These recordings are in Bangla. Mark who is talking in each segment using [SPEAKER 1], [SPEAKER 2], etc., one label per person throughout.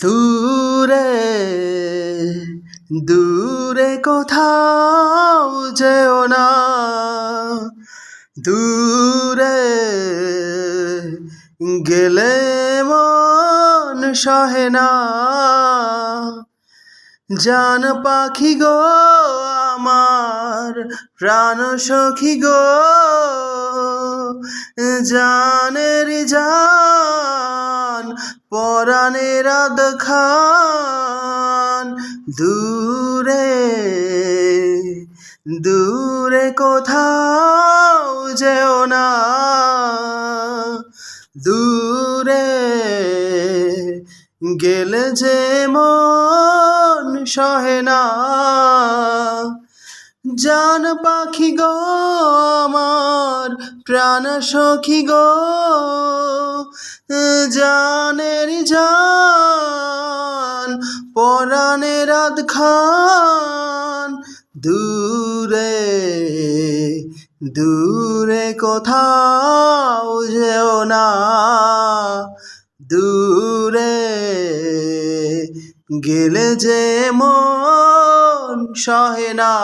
[SPEAKER 1] দূরে দূরে কোথাও যেও না। দূরে গেলে মন সহে না। জান পাখি গো আমার, প্রাণ সখী গো, জানের জান পরাণের খান দূরে দূরে কোথাও যেও না। দূরে গেলে যে মন সহে না। জান পাখি গো আমার, প্রাণ সখী গো। জান খান। দূরে দূরে কোথাও যেও না। দূরে গেলে যে মন সহে না।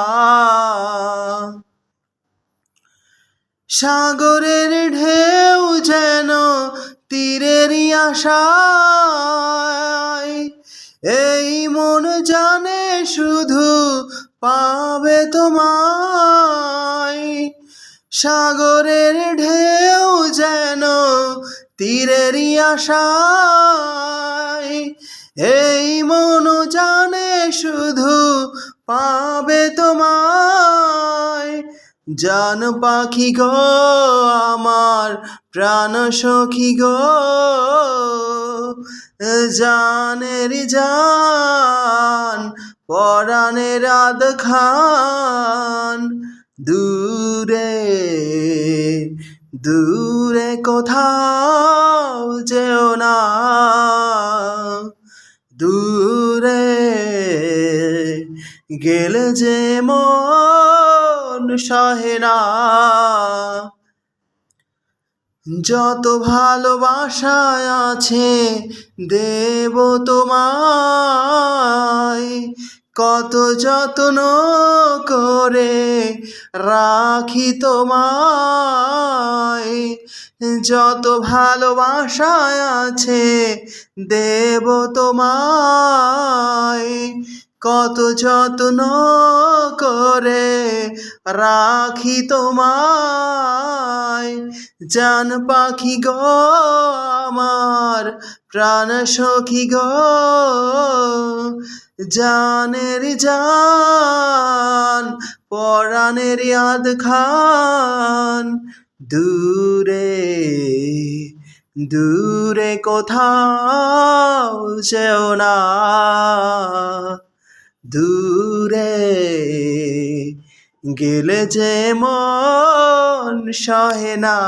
[SPEAKER 1] সাগরের ঢেউ যেন তীরেরই আশায়। এই মন জানে শুধু পাবে তোমায়। সাগরের ঢেউ যেন তীরেরই আশায়। এই মন জানে শুধু পাবে তোমায়। জান পাখি গো, আমার প্রাণ সখী গো। জানের জান পরাণের রাত খান। দূরে দূরে কোথাও যেও না। দূরে গেলে যে মন সহে না। যত ভালোবাসায় আছে, দেব তোমায়। কত যত্ন করে রাখি তোমায়। যত ভালোবাসায় আছে, দেব তোমায়। কত যত্ন করে রাখি তোমায়। জান পাখি গো আমার, প্রাণ সখী গো। জানের জান, পরাণের ইয়াদ খান। দূরে দূরে কোথাও যেও না। দূরে গেলে যে মন সহে না।